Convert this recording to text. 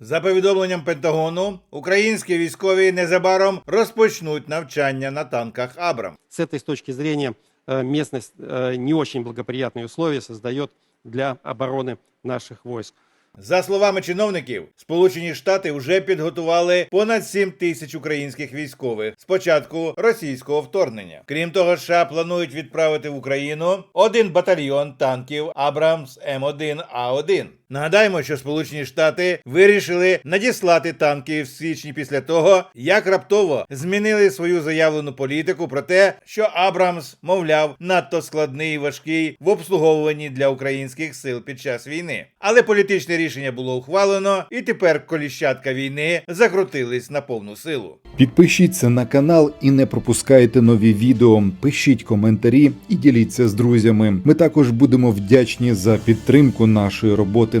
За повідомленням Пентагону, українські військові незабаром розпочнуть навчання на танках Абрам. С этой с точки зрения э, местность э, не очень благоприятные условия создает для обороны наших войск. За словами чиновників, Сполучені Штати вже підготували понад 7 тисяч українських військових з початку російського вторгнення. Крім того, США планують відправити в Україну один батальйон танків Абрамс М1А1. Нагадаємо, що Сполучені Штати вирішили надіслати танки в січні після того, як раптово змінили свою заявлену політику про те, що Абрамс, мовляв, надто складний і важкий в обслуговуванні для українських сил під час війни. Але політичне рішення було ухвалено, і тепер коліщатка війни закрутились на повну силу. Підпишіться на канал і не пропускайте нові відео. Пишіть коментарі і діліться з друзями. Ми також будемо вдячні за підтримку нашої роботи